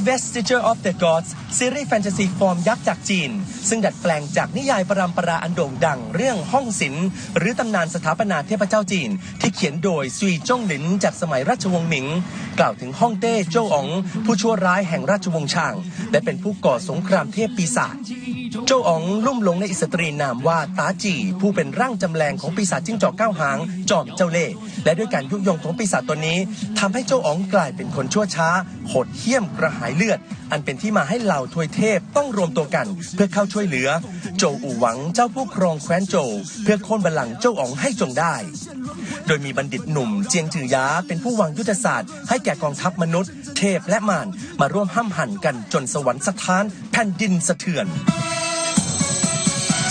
Investiture of the Gods ซีรีส์แฟนตาซีฟอร์มยักษ์จากจีน ซึ่งดัดแปลงจากนิยายปรำปราอันโด่งดังเรื่องห้องศิลป์หรือตำนานสถาปนาเทพเจ้าจีน ที่เขียนโดยซุยจ้งหลินจากสมัยราชวงศ์หมิง กล่าวถึงฮ่องเต้โจวอ๋อง ผู้ชั่วร้ายแห่งราชวงศ์ชาง และเป็นผู้ก่อสงครามเทพปีศาจ โจวอ๋องลุ่มหลงในอิสตรีนามว่าตาจี ผู้เป็นร่างจำแรงของปีศาจจิ้งจอกเก้าหาง จอมเจ้าเล่ห์และด้วยการยุยงของปีศาจตัวนี้ทำให้โจวอ๋องกลายเป็นคนชั่วช้า โหดเหี้ยมกระหายเลือด อันเป็นที่มาให้เหล่าทวยเทพต้องรวมตัวกัน เพื่อเข้าช่วยเหลือ โจวอู่หวังเจ้าผู้ครองแคว้นโจวเพื่อโค่นบัลลังก์โจวอ๋องให้จงได้ ดยมีบัณฑิตหนุ่มเจียงจือยาเป็นผู้วางยุทธศาสตร์ให้แก่กองทัพมนุษย์ เทพและมารมาร่วมห้ำหั่นกันจนสวรรค์สถานแผ่นดินสะเทือน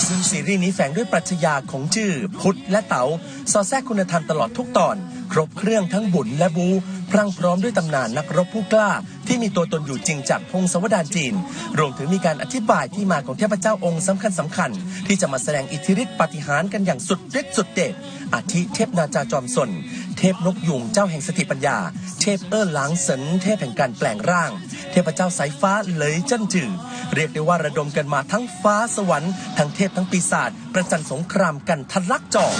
ซึ่งซีรีส์นี้แฝงด้วยปรัชญาของจื่อพุทธและเต๋าสอดแทรกคุณธรรมตลอดทุกตอน ครบเครื่องทั้งบุญและบู พรั่งพร้อมด้วยตำนานนักรบผู้กล้า ที่มีตัวตนอยู่จริงจากพงศวดารจีน รวมถึงมีการอธิบายที่มาของเทพเจ้าองค์สำคัญสำคัญๆที่จะมาแสดงอิทธิฤทธิปาฏิหารย์กันอย่างสุดฤทธิ์สุดเดชอาทิเทพนาจาจอมสน เทพนกยุงเจ้าแห่งสติปัญญา เทพเอ้อหลางเสินเทพแห่งการแปลงร่าง เทพเจ้าสายฟ้าเลยเจิ้นจือเรียกได้ว่าระดมกันมาทั้งฟ้าสวรรค์ทั้งเทพทั้งปีศาจประจันสงครามกันทะลักจอก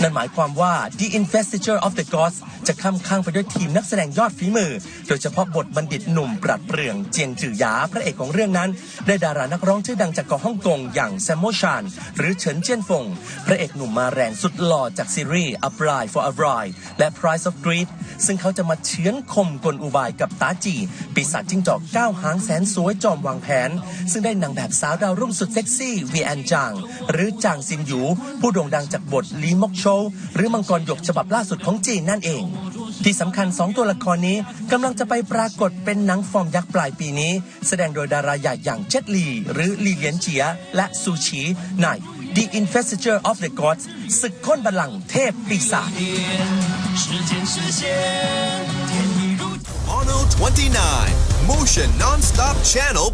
นั่นหมายความว่า The Investiture of the Gods จะค้ำข้างไปด้วยทีมนักแสดงยอดฝีมือ โดยเฉพาะบทบัณฑิตหนุ่มปราดเปรื่องเจียงจือหยาพระเอกของเรื่องนั้น ได้ดารานักร้องชื่อดังจากเกาะฮ่องกงอย่างแซมโมชาน หรือเฉินเจี้ยนฟง พระเอกหนุ่มมาแรงสุดหล่อจากซีรีส์ A Bride for a Bride และ Price of Greed ซึ่งเขาจะมาเฉือนคมกลอุบายกับตาจี ปีศาจจิ้งจอกก้าวหางแสนสวยจอมวางแผน ซึ่งได้นางแบบสาวดาวรุ่งสุดเซ็กซี่วีแอนจางหรือจางซินหยูผู้โด่งดังจากบทลีมมกโชหรือมังกรหยกฉบับล่าสุดของจีนนั่นเอง ที่สำคัญ 2 ตัวละครนี้กำลังจะไปปรากฏเป็นหนังฟอร์มยักษ์ปลายปีนี้ แสดงโดยดาราใหญ่อย่างเจ็ดลี หรือลีเลียนเจีย และซูชีใน The Investiture of the Gods ศึกค้นบัลลังเทพปีศาจ Mono 29 Motion Nonstop Channel